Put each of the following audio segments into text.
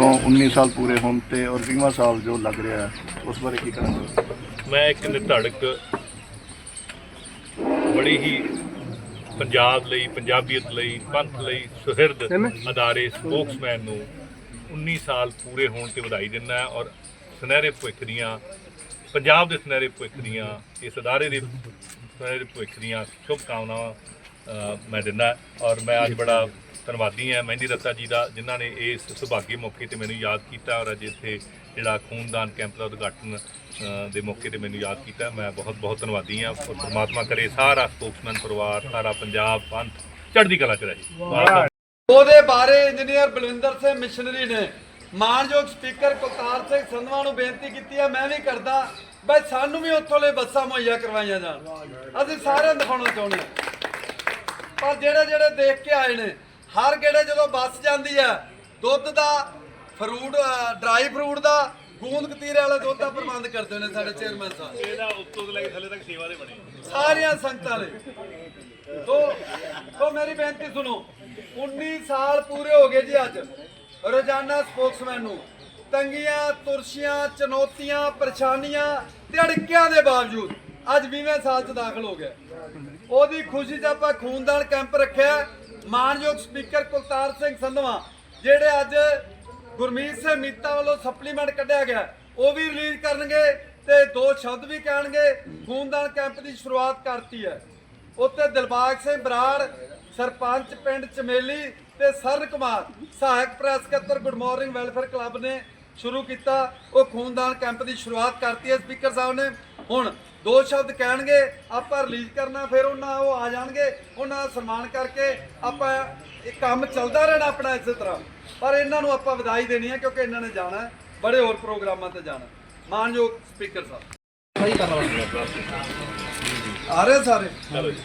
ਤੋਂ 19 ਸਾਲ ਪੂਰੇ ਹੋਣ ਤੇ ਔਰ 20ਵਾਂ ਸਾਲ ਜੋ ਲੱਗ ਰਿਹਾ ਹੈ ਉਸ ਬਾਰੇ ਕੀ ਕਹਿਣਾ ਮੈਂ ਇੱਕ ਨਿਧੜਕ ਬੜੀ ਹੀ ਪੰਜਾਬ ਲਈ ਪੰਜਾਬੀਅਤ ਲਈ ਪੰਥ ਲਈ ਸੁਹਿਰਦ ਅਦਾਰੇ ਸਪੋਕਸਮੈਨ ਨੂੰ 19 ਸਾਲ ਪੂਰੇ ਹੋਣ ਤੇ ਵਧਾਈ ਦਿੰਦਾ ਔਰ ਸੁਨਹਿਰੇ ਭਵਿੱਖ ਦੀਆਂ ਪੰਜਾਬ ਦੇ ਸੁਨਹਿਰੇ ਭਵਿੱਖ ਦੀਆਂ ਇਸ ਅਦਾਰੇ ਦੇ ਸੁਨਹਿਰੇ ਭਵਿੱਖ ਦੀਆਂ ਸ਼ੁਭ ਕਾਮਨਾਵਾਂ ਮੈਂ ਦਿੰਦਾ ਔਰ ਮੈਂ ਅੱਜ ਬੜਾ ਧੰਨਵਾਦੀ ਹਾਂ ਮਹਿੰਦੀ ਰੱਤਾ ਜੀ ਦਾ, ਜਿਨ੍ਹਾਂ ਨੇ ਇਸ ਸੁਭਾਗੀ ਮੌਕੇ ਤੇ ਮੈਨੂੰ ਯਾਦ ਕੀਤਾ ਔਰ ਅੱਜ ਇੱਥੇ ਜਿਹੜਾ ਖੂਨਦਾਨ ਕੈਂਪ ਦਾ ਉਦਘਾਟਨ ਦੇ ਮੌਕੇ ਤੇ ਮੈਨੂੰ ਯਾਦ ਕੀਤਾ। ਮੈਂ ਬਹੁਤ ਬਹੁਤ ਧੰਨਵਾਦੀ ਹਾਂ ਔਰ ਕਰੇ ਸਾਰਾ ਸਪੋਕਸਮੈਨ ਪਰਿਵਾਰ, ਸਾਰਾ ਪੰਜਾਬ ਪੰਥ ਚੜ੍ਹਦੀ ਕਲਾ ਚ ਰਹੇ। ਉਹਦੇ ਬਾਰੇ ਇੰਜੀਨੀਅਰ ਬਲਵਿੰਦਰ ਸਿੰਘ ਮਿਸ਼ਨਰੀ ਨੇ ਮਾਨਯੋਗ ਸਪੀਕਰ ਕੁਲਤਾਰ ਸਿੰਘ ਸੰਧਵਾ ਨੂੰ ਬੇਨਤੀ ਕੀਤੀ ਹੈ ਮੈਂ ਵੀ ਕਰਦਾ, ਬਈ ਸਾਨੂੰ ਵੀ ਉੱਥੋਂ ਲਈ ਬੱਸਾਂ ਮੁਹੱਈਆ ਕਰਵਾਈਆਂ ਜਾਣ। ਅਸੀਂ ਸਾਰਿਆਂ ਨੂੰ ਦਿਖਾਉਣਾ ਚਾਹੁੰਦੇ ਹਾਂ। ਪਰ ਜਿਹੜੇ ਜਿਹੜੇ ਦੇਖ ਕੇ ਆਏ ਨੇ ਹਰ ਗੇੜੇ ਜਦੋਂ ਬੱਸ ਜਾਂਦੀ ਹੈ ਦੁੱਧ ਦਾ ਫਰੂਟ ਡਰਾਈ ਫਰੂਟ ਦਾ ਗੂੰਦ ਕਤੀਰੇ ਵਾਲਾ ਦੁੱਧ ਦਾ ਪ੍ਰਬੰਧ ਕਰਦੇ ਨੇ ਸਾਡੇ ਚੇਅਰਮੈਨ ਸਾਹਿਬ। ਇਹਦਾ ਉੱਤੋਂ ਤੋਂ ਲੈ ਕੇ ਥੱਲੇ ਤੱਕ ਸੇਵਾ ਦੇ ਬਣੇ। ਸਾਰੀਆਂ ਸੰਗਤਾਂ ਲਈ ਤੋ ਤੋ ਮੇਰੀ ਬੇਨਤੀ ਸੁਣੋ 19 ਸਾਲ ਪੂਰੇ ਹੋ ਗਏ ਜੀ ਅੱਜ ਰੋਜ਼ਾਨਾ ਸਪੋਕਸਮੈਨ ਨੂੰ। ਤੰਗੀਆਂ ਤੁਰਸ਼ੀਆਂ ਚੁਣੌਤੀਆਂ ਪਰੇਸ਼ਾਨੀਆਂ ਤੇ ਅੜਕਿਆਂ ਦੇ ਬਾਵਜੂਦ ਅੱਜ 20ਵੇਂ ਸਾਲ 'ਚ ਦਾਖਲ ਹੋ ਗਿਆ। ਉਹਦੀ ਖੁਸ਼ੀ 'ਚ ਆਪਾਂ ਖੂਨਦਾਨ ਕੈਂਪ ਰੱਖਿਆ। ਮਾਨਯੋਗ ਸਪੀਕਰ ਕੁਲਤਾਰ ਸਿੰਘ ਸੰਧਵਾ, ਜਿਹੜੇ ਅੱਜ ਗੁਰਮੀਤ ਸਿੰਘ ਮੀਤਾ ਵੱਲੋਂ ਸਪਲੀਮੈਂਟ ਕੱਢਿਆ ਗਿਆ। ਉਹ ਵੀ ਰਿਲੀਜ਼ ਕਰਨਗੇ ਤੇ ਦੋ ਸ਼ਬਦ ਵੀ ਕਹਿਣਗੇ। ਖੂਨਦਾਨ ਕੈਂਪ ਦੀ ਸ਼ੁਰੂਆਤ ਕਰਤੀ ਹੈ। ਉੱਤੇ ਦਿਲਬਾਗ ਸਿੰਘ ਬਰਾੜ, ਸਰਪੰਚ ਪਿੰਡ ਚਮੇਲੀ ਤੇ ਸਰਨ ਕੁਮਾਰ, ਸਹਾਇਕ ਪ੍ਰੈਸ ਸਕੱਤਰ ਗੁੱਡ ਮਾਰਨਿੰਗ ਵੈਲਫੇਅਰ ਕਲੱਬ ਨੇ ਸ਼ੁਰੂ ਕੀਤਾ। ਉਹ ਖੂਨਦਾਨ ਕੈਂਪ ਦੀ ਸ਼ੁਰੂਆਤ ਕਰਤੀ ਹੈ ਸਪੀਕਰ ਸਾਹਿਬ ਨੇ। ਹੁਣ ਦੋ ਸ਼ਬਦ ਕਹਿਣਗੇ ਆਪਾਂ ਰਿਲੀਜ਼ ਕਰਨਾ ਫਿਰ ਉਹਨਾਂ ਉਹ ਆ ਜਾਣਗੇ। ਉਹਨਾਂ ਦਾ ਸਨਮਾਨ ਕਰਕੇ ਆਪਾਂ ਇਹ ਕੰਮ ਚੱਲਦਾ ਰਹਿਣਾ ਆਪਣਾ ਇਸੇ ਤਰ੍ਹਾਂ। ਪਰ ਇਹਨਾਂ ਨੂੰ ਆਪਾਂ ਵਧਾਈ ਦੇਣੀ ਹੈ ਕਿਉਂਕਿ ਇਹਨਾਂ ਨੇ ਜਾਣਾ ਬੜੇ ਹੋਰ ਪ੍ਰੋਗਰਾਮਾਂ ਤੇ ਜਾਣਾ ਮਾਨਯੋਗ ਸਪੀਕਰ ਸਾਹਿਬ। ਆ। ਰਹੇ ਸਾਰੇ? ਚਲੋ ਜੀ।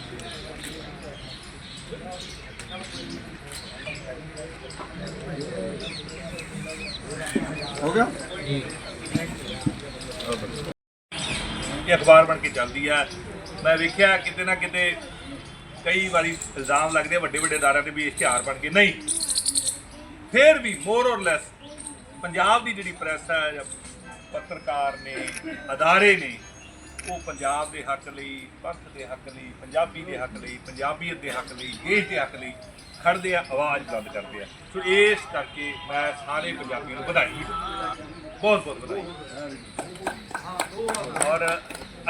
ਹੋ ਗਿਆ? ਇਹ ਅਖਬਾਰ ਬਣ ਕੇ ਚੱਲਦੀ ਆ। ਮੈਂ ਵੇਖਿਆ ਕਿਤੇ ਨਾ ਕਿਤੇ ਕਈ ਵਾਰੀ ਇਲਜ਼ਾਮ ਲੱਗਦੇ ਆ ਵੱਡੇ ਵੱਡੇ ਅਦਾਰਿਆਂ ਤੇ ਵੀ ਇਸ਼ਤਿਹਾਰ ਬਣ ਕੇ ਨਹੀਂ। ਫਿਰ ਵੀ ਮੋਰ ਔਰ ਲੈਸ ਪੰਜਾਬ ਦੀ ਜਿਹੜੀ ਪ੍ਰੈਸ ਹੈ ਜਾਂ ਪੱਤਰਕਾਰ ਨੇ, ਅਦਾਰੇ ਨੇ, ਉਹ ਪੰਜਾਬ ਦੇ ਹੱਕ ਲਈ ਪੰਥ ਦੇ ਹੱਕ ਲਈ, ਪੰਜਾਬੀ ਦੇ ਹੱਕ ਲਈ, ਪੰਜਾਬੀਅਤ ਦੇ ਹੱਕ ਲਈ, ਦੇਸ਼ ਦੇ ਹੱਕ ਲਈ ਖੜਦੇ ਆ, ਆਵਾਜ਼ ਬੰਦ ਕਰਦੇ ਆ। ਸੋ ਇਸ ਕਰਕੇ ਮੈਂ ਸਾਰੇ ਪੰਜਾਬੀਆਂ ਨੂੰ ਵਧਾਈ ਬਹੁਤ ਬਹੁਤ ਵਧਾਈ। ਔਰ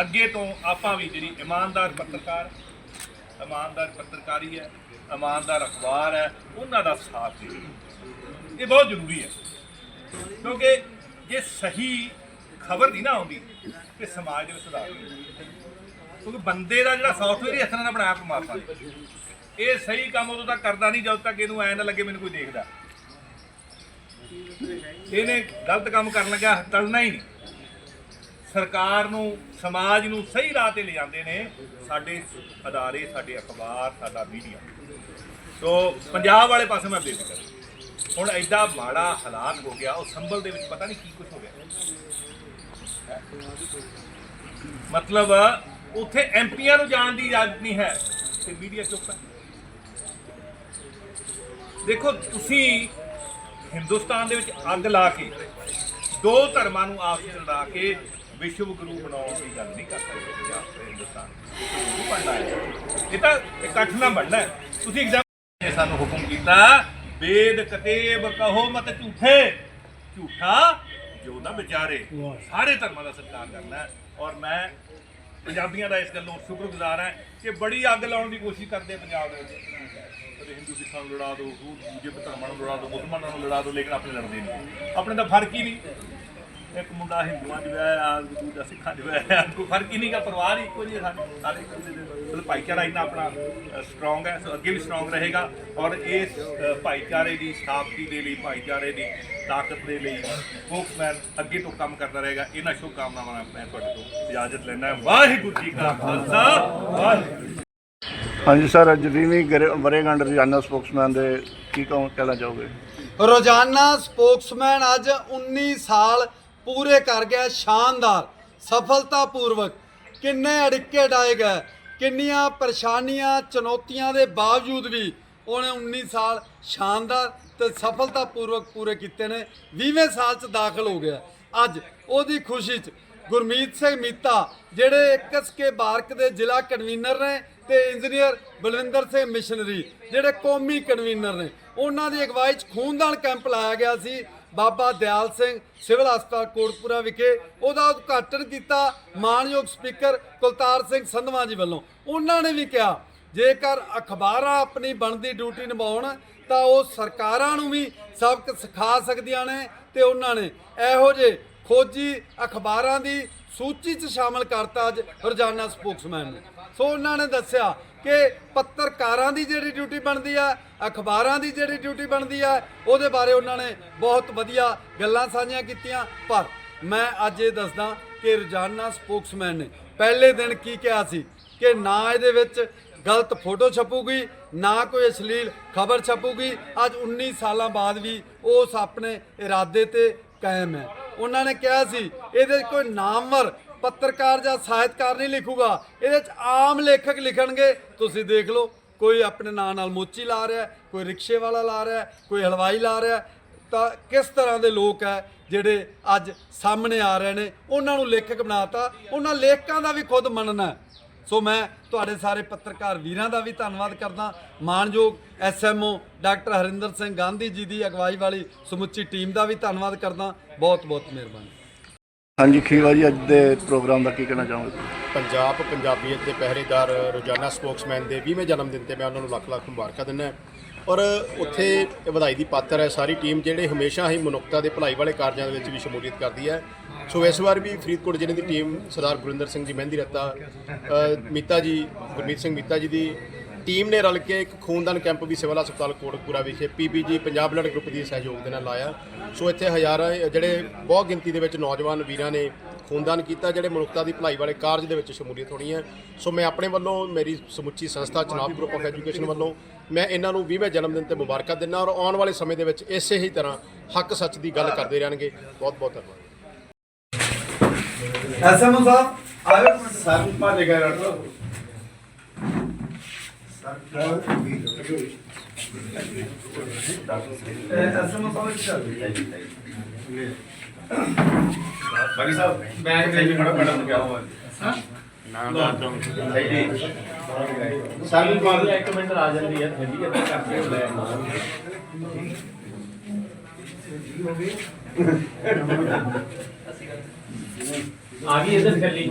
ਅੱਗੇ ਤੋਂ ਆਪਾਂ ਵੀ ਜਿਹੜੀ ਇਮਾਨਦਾਰ ਪੱਤਰਕਾਰ, ਇਮਾਨਦਾਰ ਪੱਤਰਕਾਰੀ ਹੈ, ਇਮਾਨਦਾਰ ਅਖਬਾਰ ਹੈ, ਉਹਨਾਂ ਦਾ ਸਾਥ ਦੇ ਇਹ ਬਹੁਤ ਜ਼ਰੂਰੀ ਹੈ। ਕਿਉਂਕਿ ਜੇ ਸਹੀ ਖਬਰ ਨਹੀਂ ਨਾ ਆਉਂਦੀ, ਤੇ ਸਮਾਜ ਦੇ ਵਿੱਚ ਸੁਧਾਰ ਕਿਉਂਕਿ ਬੰਦੇ ਦਾ ਜਿਹੜਾ ਸੌਫਟਵੇਅਰ ਹੀ ਇਸ ਤਰ੍ਹਾਂ ਨਾਲ ਬਣਾਇਆ ਪਰਮਾਤਮਾ ਨੇ ਇਹ ਸਹੀ ਕੰਮ ਉਦੋਂ ਤੱਕ ਕਰਦਾ ਨਹੀਂ ਜਦੋਂ ਤੱਕ ਇਹਨੂੰ ਐ ਨਾ ਲੱਗੇ ਮੈਨੂੰ ਕੋਈ ਦੇਖਦਾ। ਇਹਨੇ ਗਲਤ ਕੰਮ ਕਰਨ ਲੱਗਾ ਟਲਣਾ ਹੀ ਨਹੀਂ। ਸਰਕਾਰ ਨੂੰ, ਸਮਾਜ ਨੂੰ ਸਹੀ ਰਾਹ ਤੇ ਲਿਜਾਂਦੇ ਨੇ ਸਾਡੇ ਅਦਾਰੇ, ਸਾਡੇ ਅਖਬਾਰ, ਸਾਡਾ ਮੀਡੀਆ। ਸੋ ਪੰਜਾਬ ਵਾਲੇ ਪਾਸੇ ਮੈਂ ਬੇਫਿਕਰ ਹੁਣ ਐਡਾ ਮਾੜਾ ਹਾਲਾਤ ਹੋ ਗਿਆ, ਉਹ ਸੰਭਲ ਦੇ ਵਿੱਚ ਪਤਾ ਨਹੀਂ ਕੀ ਕੁਝ ਹੋ ਗਿਆ। ਮਤਲਬ ਉੱਥੇ ਐਮਪੀਆਂ ਨੂੰ ਜਾਣ ਦੀ ਇਜਾਜ਼ਤ ਨਹੀਂ ਹੈ ਤੇ ਮੀਡੀਆ ਚੁੱਪ ਹੈ। ਦੇਖੋ, ਤੁਸੀਂ ਹਿੰਦੁਸਤਾਨ ਦੇ ਵਿੱਚ ਅੱਗ ਲਾ ਕੇ, ਦੋ ਧਰਮਾਂ ਨੂੰ ਆਪਸ ਵਿੱਚ ਲੜਾ ਕੇ ਵਿਸ਼ਵ ਗੁਰੂ ਬਣਾਉਣ ਦੀ ਗੱਲ ਨਹੀਂ ਕਰ ਸਕਦੇ ਪੰਜਾਬ ਤੇ ਹਿੰਦੁਸਤਾਨ ਨਹੀਂ ਬਣਨਾ ਹੈ? ਇਹ ਤਾਂ ਇਕੱਠ ਨਾਲ ਬਣਨਾ ਹੈ। ਤੁਸੀਂ ਐਗਜ਼ਾਮ ਨੇ ਸਾਨੂੰ ਹੁਕਮ ਕੀਤਾ ਵੇਦ ਕਤੇਬ ਕਹੋ ਮਤ ਝੂਠੇ। ਝੂਠਾ ਜੋ ਨਾ ਵਿਚਾਰੇ। ਸਾਰੇ ਧਰਮਾਂ ਦਾ ਸਤਿਕਾਰ ਕਰਨਾ ਹੈ। ਔਰ ਮੈਂ ਪੰਜਾਬੀਆਂ ਦਾ ਇਸ ਗੱਲੋਂ ਸ਼ੁਕਰਗੁਜ਼ਾਰ ਹਾਂ ਕਿ ਬੜੀ ਅੱਗ ਲਾਉਣ ਦੀ ਕੋਸ਼ਿਸ਼ ਕਰਦੇ ਪੰਜਾਬ ਦੇ ਵਿੱਚ। ਕਦੇ ਹਿੰਦੂ ਸਿੱਖਾਂ ਨੂੰ ਲੜਾ ਦਿਓ ਦੂ- ਦੂਜੇ ਧਰਮਾਂ ਨੂੰ ਲੜਾ ਦਿਓ ਮੁਸਲਮਾਨਾਂ ਨੂੰ ਲੜਾ ਦਿਓ ਲੇਕਿਨ ਆਪਣੇ ਲੜਦੇ ਨਹੀਂ। ਆਪਣੇ ਦਾ ਫ਼ਰਕ ਹੀ ਨਹੀਂ। ਇੱਕ ਮੁੰਡਾ ਹਿੰਦੂਆਂ 'ਚ ਵਿਆਹਿਆ ਦੂਜਾ ਸਿੱਖਾਂ 'ਚ ਵਿਆਹਿਆ। ਕੋਈ ਫ਼ਰਕ ਹੀ ਨਹੀਂਗਾ ਪਰਿਵਾਰ ਹੀ ਇੱਕੋ ਜਿਹੇ ਸਾਡੇ ਸਾਰੇ ਇੱਕੋ ਜਿਹੇ ਨੇ। ਮਤਲਬ ਭਾਈਚਾਰਾ ਇੰਨਾ ਆਪਣਾ ਸਟਰੋਂਗ ਹੈ ਸੋ ਅੱਗੇ ਵੀ ਸਟਰੋਂਗ ਰਹੇਗਾ। ਔਰ ਇਸ ਭਾਈਚਾਰੇ ਦੀ ਸਥਾਪਤੀ ਦੇ ਲਈ ਭਾਈਚਾਰੇ ਦੀ ਤਾਕਤ ਦੇ ਲਈ ਸਪੋਕਸਮੈਨ ਅੱਗੇ ਤੋਂ ਕੰਮ ਕਰਦਾ ਰਹੇਗਾ। ਇਹਨਾਂ ਸ਼ੁਭ ਕਾਮਨਾਵਾਂ ਨਾਲ ਮੈਂ ਤੁਹਾਡੇ ਤੋਂ ਇਜਾਜ਼ਤ ਲੈਣਾ ਹੈ। ਵਾਹਿਗੁਰੂ ਜੀ ਕਾ ਖਾਲਸਾ। ਵਾਹਿਗੁਰੂ। ਜੀ ਹਾਂਜੀ ਸਰ ਅੱਜ 20ਵੀਂ ਗਰੇ- ਵਰ੍ਹੇਗੰਢ ਰੋਜ਼ਾਨਾ ਸਪੋਕਸਮੈਨ ਦੇ ਕੀ ਕਹੋ ਕਹਿਣਾ ਚਾਹੋਗੇ? ਰੋਜ਼ਾਨਾ ਸਪੋਕਸਮੈਨ ਅੱਜ 19 ਸਾਲ ਪੂਰੇ ਕਰ ਗਿਆ, ਸ਼ਾਨਦਾਰ, ਸਫਲਤਾਪੂਰਵਕ। ਕਿੰਨੇ ਅੜਿੱਕੇ ਡਾਏ ਗਏ ਕਿੰਨੀਆਂ ਪਰੇਸ਼ਾਨੀਆਂ, ਚੁਣੌਤੀਆਂ ਦੇ ਬਾਵਜੂਦ ਵੀ ਉਹਨੇ 19 ਸਾਲ ਸ਼ਾਨਦਾਰ ਤੇ ਸਫਲਤਾਪੂਰਵਕ ਪੂਰੇ ਕੀਤੇ ਨੇ 20ਵੇਂ ਸਾਲ 'ਚ ਦਾਖਲ ਹੋ ਗਿਆ। ਅੱਜ ਉਹਦੀ ਖੁਸ਼ੀ 'ਚ ਗੁਰਮੀਤ ਸਿੰਘ ਮੀਤਾ, ਜਿਹੜੇ ਐਕਸਕੇ ਬਾਰਕ ਦੇ ਜ਼ਿਲ੍ਹਾ ਕਨਵੀਨਰ ਨੇ ਤੇ ਇੰਜੀਨੀਅਰ ਬਲਵਿੰਦਰ ਸਿੰਘ ਮਿਸ਼ਨਰੀ, ਜਿਹੜੇ ਕੌਮੀ ਕਨਵੀਨਰ ਨੇ, ਉਹਨਾਂ ਦੀ ਅਗਵਾਈ 'ਚ ਖੂਨਦਾਨ ਕੈਂਪ ਲਾਇਆ ਗਿਆ ਸੀ। ਬਾਬਾ ਦਿਆਲ ਸਿੰਘ ਸਿਵਲ ਹਸਪਤਾਲ ਕੋਟਪੁਰਾ ਵਿਖੇ ਉਹਦਾ ਉਦਘਾਟਨ ਕੀਤਾ ਮਾਨਯੋਗ ਸਪੀਕਰ ਕੁਲਤਾਰ ਸਿੰਘ ਸੰਧਵਾ ਜੀ ਵੱਲੋਂ। ਉਹਨਾਂ ਨੇ ਵੀ ਕਿਹਾ, ਜੇਕਰ ਅਖਬਾਰਾਂ ਆਪਣੀ ਬਣਦੀ ਡਿਊਟੀ ਨਿਭਾਉਣ, ਤਾਂ ਉਹ ਸਰਕਾਰਾਂ ਨੂੰ ਵੀ ਸਬਕ ਸਿਖਾ ਸਕਦੀਆਂ ਨੇ ਤੇ ਉਹਨਾਂ ਨੇ ਇਹੋ ਜਿਹੇ ਖੋਜੀ ਅਖਬਾਰਾਂ ਦੀ ਸੂਚੀ 'ਚ ਸ਼ਾਮਲ ਕਰਤਾ ਅੱਜ ਰੋਜ਼ਾਨਾ ਸਪੋਕਸਮੈਨ ਨੇ। ਸੋ ਉਹਨਾਂ ਨੇ ਦੱਸਿਆ ਕਿ ਪੱਤਰਕਾਰਾਂ ਦੀ ਜਿਹੜੀ ਡਿਊਟੀ ਬਣਦੀ ਆ, ਅਖਬਾਰਾਂ ਦੀ ਜਿਹੜੀ ਡਿਊਟੀ ਬਣਦੀ ਆ, ਉਹਦੇ ਬਾਰੇ ਉਹਨਾਂ ਨੇ ਬਹੁਤ ਵਧੀਆ ਗੱਲਾਂ ਸਾਂਝੀਆਂ ਕੀਤੀਆਂ। ਪਰ ਮੈਂ ਅੱਜ ਇਹ ਦੱਸਦਾ ਕਿ ਰੋਜ਼ਾਨਾ ਸਪੋਕਸਮੈਨ ਨੇ ਪਹਿਲੇ ਦਿਨ ਕੀ ਕਿਹਾ ਸੀ ਕਿ ਨਾ ਇਹਦੇ ਵਿੱਚ ਗਲਤ ਫੋਟੋ ਛਪੂਗੀ, ਨਾ ਕੋਈ ਅਸ਼ਲੀਲ ਖਬਰ ਛਪੂਗੀ। ਅੱਜ 19 ਸਾਲਾਂ ਬਾਅਦ ਵੀ ਉਸ ਆਪਣੇ ਇਰਾਦੇ ਤੇ ਕਾਇਮ ਹੈ। ਉਹਨਾਂ ਨੇ ਕਿਹਾ ਸੀ, ਇਹਦੇ ਕੋਈ ਨਾਮਵਰ ਪੱਤਰਕਾਰ ਜਾਂ ਸਾਹਿਤਕਾਰ ਨਹੀਂ ਲਿਖੂਗਾ। ਇਹਦੇ 'ਚ ਆਮ ਲੇਖਕ ਲਿਖਣਗੇ। ਤੁਸੀਂ ਦੇਖ ਲਓ, ਕੋਈ ਆਪਣੇ ਨਾਂ ਨਾਲ ਮੋਚੀ ਲਾ ਰਿਹਾ ਕੋਈ ਰਿਕਸ਼ੇ ਵਾਲਾ ਲਾ ਰਿਹਾ ਕੋਈ ਹਲਵਾਈ ਲਾ ਰਿਹਾ ਤਾਂ ਕਿਸ ਤਰ੍ਹਾਂ ਦੇ ਲੋਕ ਹੈ ਜਿਹੜੇ ਅੱਜ ਸਾਹਮਣੇ ਆ ਰਹੇ ਨੇ? ਉਹਨਾਂ ਨੂੰ ਲੇਖਕ ਬਣਾਤਾ। ਉਹਨਾਂ ਲੇਖਕਾਂ ਦਾ ਵੀ ਖੁਦ ਮੰਨਣਾ ਸੋ ਮੈਂ ਤੁਹਾਡੇ ਸਾਰੇ ਪੱਤਰਕਾਰ ਵੀਰਾਂ ਦਾ ਵੀ ਧੰਨਵਾਦ ਕਰਦਾ। ਮਾਨਯੋਗ ਐਸਐਮਓ ਡਾਕਟਰ ਹਰਿੰਦਰ ਸਿੰਘ ਗਾਂਧੀ ਜੀ ਦੀ ਅਗਵਾਈ ਵਾਲੀ ਸਮੁੱਚੀ ਟੀਮ ਦਾ ਵੀ ਧੰਨਵਾਦ ਕਰਦਾ। ਬਹੁਤ ਬਹੁਤ ਮਿਹਰਬਾਨੀ। ਹਾਂਜੀ ਖੀਵਾ ਜੀ ਅੱਜ ਦੇ ਪ੍ਰੋਗਰਾਮ ਦਾ ਕੀ ਕਹਿਣਾ ਚਾਹੋਗੇ? ਪੰਜਾਬ ਪੰਜਾਬੀਅਤ ਦੇ ਪਹਿਰੇਦਾਰ ਰੋਜ਼ਾਨਾ ਸਪੋਕਸਮੈਨ ਦੇ 20ਵੇਂ ਜਨਮ ਦਿਨ ਤੇ ਮੈਂ ਉਹਨਾਂ ਨੂੰ ਲੱਖ ਲੱਖ ਮੁਬਾਰਕਾਂ ਦਿੰਦਾ ਔਰ ਉੱਥੇ ਵਧਾਈ ਦੀ ਪਾਤਰ ਹੈ ਸਾਰੀ ਟੀਮ ਜਿਹੜੇ ਹਮੇਸ਼ਾ ਹੀ ਮਨੁੱਖਤਾ ਦੇ ਭਲਾਈ ਵਾਲੇ ਕਾਰਜਾਂ ਦੇ ਵਿੱਚ ਵੀ ਸ਼ਮੂਲੀਅਤ ਕਰਦੀ ਹੈ। ਸੋ ਇਸ ਵਾਰ ਵੀ ਫਰੀਦਕੋਟ ਜ਼ਿਲ੍ਹੇ ਦੀ ਟੀਮ ਸਰਦਾਰ ਗੁਰਿੰਦਰ ਸਿੰਘ ਜੀ ਮਹਿੰਦੀ ਰੱਤਾ ਮੀਤਾ ਜੀ, ਗੁਰਮੀਤ ਸਿੰਘ ਮੀਤਾ ਜੀ ਦੀ ਟੀਮ ਨੇ ਰਲ ਕੇ ਇੱਕ ਖੂਨਦਾਨ ਕੈਂਪ ਵੀ ਸਿਵਲ ਹਸਪਤਾਲ ਕੋਟਕਪੂਰਾ ਵਿਖੇ ਪੀਪੀਜੀ ਪੰਜਾਬ ਬਲੱਡ ਗਰੁੱਪ ਦੀ ਸਹਿਯੋਗ ਦੇ ਨਾਲ ਲਾਇਆ। ਸੋ ਇੱਥੇ ਹਜ਼ਾਰਾਂ, ਜਿਹੜੇ ਬਹੁਤ ਗਿਣਤੀ ਦੇ ਵਿੱਚ ਨੌਜਵਾਨ ਵੀਰਾਂ ਨੇ ਖੂਨਦਾਨ ਕੀਤਾ, ਜਿਹੜੇ ਮਨੁੱਖਤਾ ਦੀ ਭਲਾਈ ਵਾਲੇ ਕਾਰਜ ਦੇ ਵਿੱਚ ਸ਼ਮੂਲੀਅਤ ਹੋਣੀ ਹੈ। ਸੋ ਮੈਂ ਆਪਣੇ ਵੱਲੋਂ, ਮੇਰੀ ਸਮੁੱਚੀ ਸੰਸਥਾ ਚਨਾਬ ਗਰੁੱਪ ਆਫ ਐਜੂਕੇਸ਼ਨ ਵੱਲੋਂ ਮੈਂ ਇਹਨਾਂ ਨੂੰ 20ਵੇਂ ਜਨਮ ਦਿਨ ਤੇ ਮੁਬਾਰਕਾਂ ਦਿੰਦਾ ਔਰ ਆਉਣ ਵਾਲੇ ਸਮੇਂ ਦੇ ਵਿੱਚ ਇਸੇ ਹੀ ਤਰ੍ਹਾਂ ਹੱਕ ਸੱਚ ਦੀ ਗੱਲ ਕਰਦੇ ਰਹਿਣਗੇ। ਬਹੁਤ ਬਹੁਤ ਧੰਨਵਾਦ। ਐਸਐਮਓ ਸਾਹਿਬ, ਆਇਓ ਸਰ ਭਾਜੇ ਗਏ ਐਸਐਮਓ ਸਾਹਿਬ ਇੱਥੇ ਆ ਜਾਓ। ਬਾਕੀ ਸਾਹਿਬ ਮੈਂ ਤੇ ਵੀ ਖੜਾ ਮੈਡਮ ਕਿਹਾ ਹੋਇਆ ਸਰ ਭਾਜੇ ਇੱਕ ਮਿੰਟ ਆ ਜਾਂਦੀ ਹੈ ਠੰਡੀ ਅੱਧਾ ਕਰਕੇ ਲੈ ਆ ਗਈ ਇਧਰ ਚੱਲੀ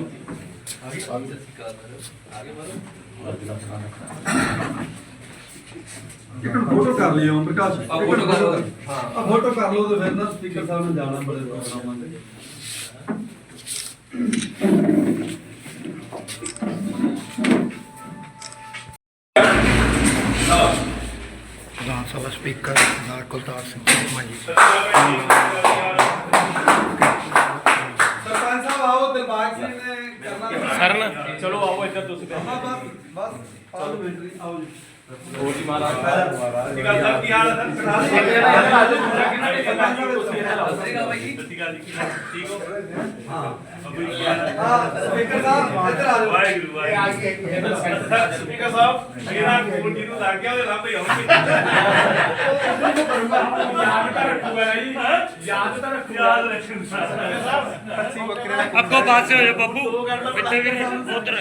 ਇੱਕ ਫੋਟੋ ਕਰ ਲਿਓ ਪ੍ਰਕਾਸ਼। ਆ ਫੋਟੋ ਕਰ ਲਓ। ਹਾਂ ਆ ਫੋਟੋ ਕਰ ਲਓ ਤੇ ਫਿਰ ਨਾ ਸਪੀਕਰ ਸਾਹਿਬ ਨੂੰ ਜਾਣਾ ਬੜੇ ਪ੍ਰੋਗਰਾਮਾਂ ਤੇ। ਵਿਧਾਨ ਸਭਾ ਸਪੀਕਰ ਸਰਦਾਰ ਕੁਲਤਾਰ ਸਿੰਘ ਚੀਮਾ ਜੀ। ਸਰਪੰਚ ਸਾਹਿਬ ਆਓ ਦਿਲਬਾਗ ਸਿੰਘ ਕਰਨਾ। ਚਲੋ ਆਓ ਇੱਧਰ ਤੁਸੀਂ ਹਾਂ, ਬਸ ਬਸ ਆਓ ਜੀ। ਹੋਰ ਜੀ ਮਹਾਰਾਜ ਸਤਿ ਸ਼੍ਰੀ ਅਕਾਲ ਸਰ ਕੀ ਹਾਲ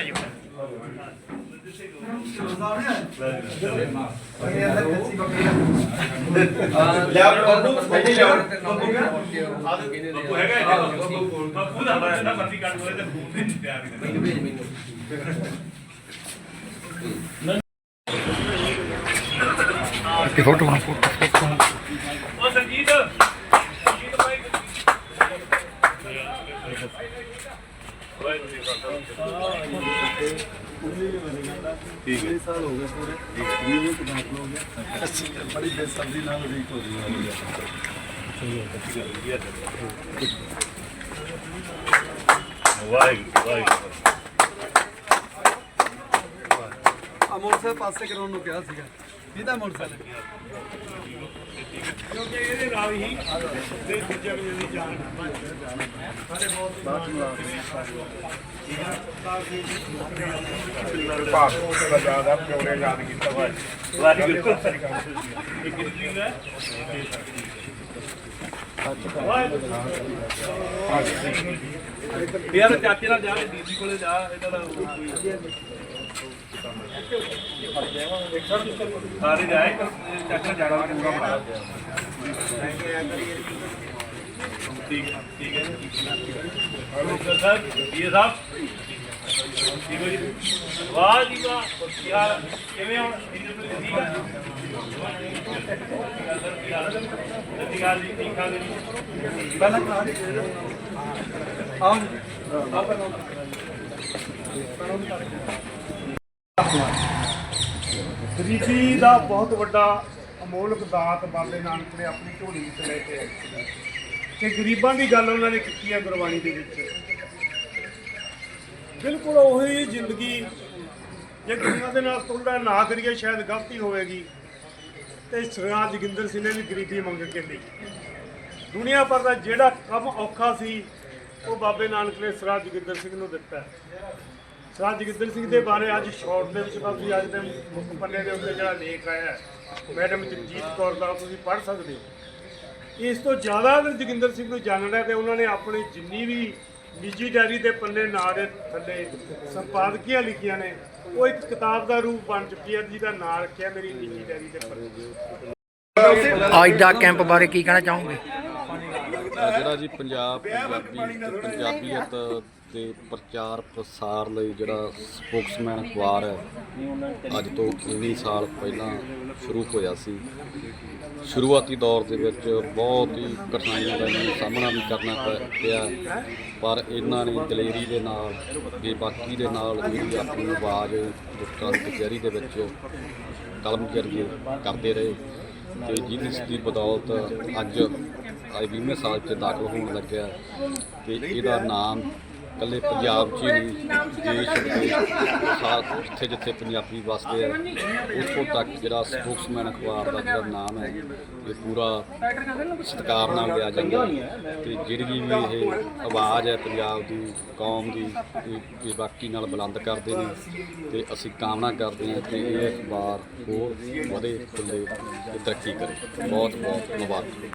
ਹੈ ਸਰ ਸੁਣਾ ਸਤਿ ਸ਼੍ਰੀ ਅਕਾਲ ਜੀ ਠੀਕ ਹੋ ਹਾਂ ਸਪੀਕਰ ਸਾਹਿਬ ਇੱਧਰ ਆ ਜਾਓ ਵਾਹਿਗੁਰੂ ਵਾਹਿਗੁਰੂ ਸਪੀਕਰ ਸਾਹਿਬ ਇਹਦਾ ਕੋਲ ਜੀ ਨੂੰ ਲੱਗ ਗਿਆ ਉਹਦੇ ਲੱਭ ਆਉਂਗੇ ਯਾਦ ਤਾਂ ਰੱਖੂਗਾ ਜੀ ਯਾਦ ਤਾਂ ਰੱਖੂਗਾ ਯਾਦ ਰੱਖੂਗਾ ਸਾਹਿਬ ਅੱਗੋਂ ਪਾਸੇ ਹੋ ਜਾ ਬੱਬੂ ਇੱਥੇ ਵੀ ਨਹੀਂ ਉਧਰ ਆ ਜਾ ਲਿਆ ਬੱਬੂ ਬੱਬੂ ਲਿਆ ਬੱਬੂ ਹੈਗਾ ਇੱਥੇ ਬੱਬੂ ਬੱਬੂ ਦਾ ਬੜਾ ਨਾ ਮੱਤੀ ਕੱਟ ਹੋਏ ਤੇ ਫੋਨ ਤੇ ਤਿਆਰ ਹੀ ਨਹੀਂ ਕਿ ਫੋਟੋ ਬਣਾ ਫੋਟੋ ਫੋਟੋ ਉਹ ਸੰਜੀਤ ਸੰਜੀਤ ਭਾਈ ਵਾਹਿਗੁਰੂ ਜੀ ਕਾ ਖਾਲਸਾ ਬੜੀ ਬੇਸਬਰੀ ਨਾਲ ਲੀਕ ਹੋ ਰਹੀ ਹੈ। ਵਾਹਿਗੁਰੂ ਵਾਹਿਗੁਰੂ। ਅਮੋਲ ਸਾਹਿਬ ਪਾਸੇ ਕਰਾਉਣ ਨੂੰ ਕਿਹਾ ਸੀਗਾ। ਇਹਦਾ ਮੋਟਰਸਾਈਕਲ। ਕਿਉਂਕਿ ਇਹਦੇ ਨਾਲ ਹੀ ਤੇ ਦੂਜੇ ਬੰਦੇ ਦੀ ਜਾਨ ਭਾਰਤ ਦਾ ਜ਼ਿਆਦਾ ਪਿਓਰੇ ਯਾਦ ਕੀਤਾ ਵਾ ਵਾਹਿਗੁਰੂ ਇਹ ਕਿਹਦੀ ਹੈ ਯਾਰ ਚਾਚੇ ਨਾਲ ਜਾ ਕੇ ਦੀਦੀ ਕੋਲੇ ਜਾ ਇਹਨਾਂ ਦਾ ਸਾਰੇ ਜਾਏ ਚਾਚਾ ਜਾਣਾ ਪੂਰਾ ਬਣਾ ਠੀਕ ਹੈ ਠੀਕ ਹੈ ਹਲੋ ਸਰ ਇਹ ਸਾਹਿਬ। ਠੀਕ ਹੋ ਜੀ। ਵਾਹ ਜੀ ਵਾਹ ਯਾਰ ਕਿਵੇਂ ਹੁਣ ਠੀਕ ਹੈ ਸਤਿ ਗੱਲ ਜੀ ਠੀਕ ਠਾਕ ਜੀ? ਪਹਿਲਾਂ ਕਰਾ ਦੇ। ਆਓ ਜੀ। ਗਰੀਬੀ ਦਾ ਬਹੁਤ ਵੱਡਾ ਅਮੋਲਕ ਦਾਤ ਬਾਬੇ ਨਾਨਕ ਨੇ ਆਪਣੀ ਝੋਲੀ ਵਿੱਚ ਲੈ ਕੇ ਆਏ ਤੇ ਗਰੀਬਾਂ ਦੀ ਗੱਲ ਉਹਨਾਂ ਨੇ ਕੀਤੀ ਹੈ ਗੁਰਬਾਣੀ ਦੇ ਵਿੱਚ। ਬਿਲਕੁਲ ਉਹੀ ਜ਼ਿੰਦਗੀ, ਜੇ ਦੁਨੀਆ ਦੇ ਨਾਲ ਤੁਲਨਾ ਨਾ ਕਰੀਏ, ਸ਼ਾਇਦ ਗਲਤੀ ਹੋਵੇਗੀ। ਤੇ ਸਰਦਾਰ ਜੋਗਿੰਦਰ ਸਿੰਘ ਨੇ ਵੀ ਗਰੀਬੀ ਮੰਗ ਕੇ ਲਈ। ਦੁਨੀਆ ਪਰ ਦਾ ਜਿਹੜਾ ਕੰਮ ਔਖਾ ਸੀ, ਉਹ ਬਾਬੇ ਨਾਨਕ ਨੇ ਸਰਦਾਰ ਜੋਗਿੰਦਰ ਸਿੰਘ ਨੂੰ ਦਿੱਤਾ। ਸਰਦਾਰ ਜੋਗਿੰਦਰ ਸਿੰਘ ਦੇ ਬਾਰੇ ਅੱਜ ਸ਼ਾਰਟ ਦੇ ਵਿੱਚ ਤੁਸੀਂ ਅੱਜ ਦੇ ਮੁੱਖ ਪੰਨੇ ਦੇ ਉੱਤੇ ਜਿਹੜਾ ਲੇਖ ਆਇਆ ਹੈ, ਮੈਡਮ ਜਗਜੀਤ ਕੌਰ ਦਾ ਤੁਸੀਂ ਪੜ੍ਹ ਸਕਦੇ ਹੋ। ਇਸ ਤੋਂ ਜ਼ਿਆਦਾ ਅਗਰ ਜੋਗਿੰਦਰ ਸਿੰਘ ਨੂੰ ਜਾਣਨਾ ਹੈ ਤੇ ਉਹਨਾਂ ਨੇ ਆਪਣੀ ਜਿੰਨੀ ਵੀ ਨਿੱਜੀ ਡਾਇਰੀ ਦੇ ਪੰਨੇ ਨਾਂ ਦੇ ਥੱਲੇ ਸੰਪਾਦਕੀਆਂ ਲਿਖੀਆਂ ਨੇ ਉਹ ਇੱਕ ਕਿਤਾਬ ਦਾ ਰੂਪ ਬਣ ਚੁੱਕੀ ਹੈ ਜਿਹਦਾ ਨਾਂ ਰੱਖਿਆ ਮੇਰੀ ਨਿੱਜੀ ਡਾਇਰੀ ਦੇ ਪੰਨੇ ਅੱਜ ਦਾ ਕੈਂਪ ਬਾਰੇ ਕੀ ਕਹਿਣਾ ਚਾਹੋਗੇ? ਜਿਹੜਾ ਜੀ ਪੰਜਾਬ ਪੰਜਾਬੀ ਤੇ ਪੰਜਾਬੀਅਤ ਦੇ ਪ੍ਰਚਾਰ ਪ੍ਰਸਾਰ ਲਈ ਜਿਹੜਾ ਸਪੋਕਸਮੈਨ ਅਖਬਾਰ ਹੈ, ਅੱਜ ਤੋਂ 19 ਸਾਲ ਪਹਿਲਾਂ ਸ਼ੁਰੂ ਹੋਇਆ ਸੀ। ਸ਼ੁਰੂਆਤੀ ਦੌਰ ਦੇ ਵਿੱਚ ਬਹੁਤ ਹੀ ਕਠਿਨਾਈਆਂ ਦਾ ਇਹਨਾਂ ਨੂੰ ਸਾਹਮਣਾ ਵੀ ਕਰਨਾ ਪ- ਪਿਆ, ਪਰ ਇਹਨਾਂ ਨੇ ਦਲੇਰੀ ਦੇ ਨਾਲ, ਬੇਬਾਕੀ ਦੇ ਨਾਲ ਜਿਹੜੀ ਆਪਣੀ ਆਵਾਜ਼ ਲੋਕਾਂ ਦੀ ਕਚਹਿਰੀ ਦੇ ਵਿੱਚ ਕਲਮ ਕਰੀਏ ਕਰਦੇ ਰਹੇ ਤੇ ਜਿਹਦੀ ਦੀ ਬਦੌਲਤ ਅੱਜ ਅੱਜ 20ਵੇਂ ਸਾਲ 'ਚ ਦਾਖਲ ਹੋਣ ਲੱਗਿਆ ਤੇ ਇਹਦਾ ਨਾਮ ਇਕੱਲੇ ਪੰਜਾਬ 'ਚ ਹੀ ਨਹੀਂ, ਦੇਸ਼ ਵਿਦੇਸ਼ ਸਾਥ ਜਿੱਥੇ ਜਿੱਥੇ ਪੰਜਾਬੀ ਵਸਦੇ ਆ, ਉੱਥੋਂ ਤੱਕ ਜਿਹੜਾ ਸਪੋਕਸਮੈਨ ਅਖਬਾਰ ਦਾ ਜਿਹੜਾ ਨਾਮ ਹੈ, ਇਹ ਪੂਰਾ ਸਤਿਕਾਰ ਨਾਲ ਲਿਆ ਜਾਂਦਾ ਹੈ। ਤੇ ਜਿਹੜੀ ਵੀ ਇਹ ਆਵਾਜ਼ ਹੈ ਪੰਜਾਬ ਦੀ, ਕੌਮ ਦੀ, ਇਹ ਇਹ ਬਾਕੀ ਨਾਲ ਬੁਲੰਦ ਕਰਦੇ ਨੇ, ਤੇ ਅਸੀਂ ਕਾਮਨਾ ਕਰਦੇ ਹਾਂ ਕਿ ਇਹ ਅਖਬਾਰ ਹੋਰ ਵਧੇ ਫੁੱਲੇ ਤੇ ਤਰੱਕੀ ਕਰੇ। ਬਹੁਤ ਬਹੁਤ ਮੁਬਾਰਕ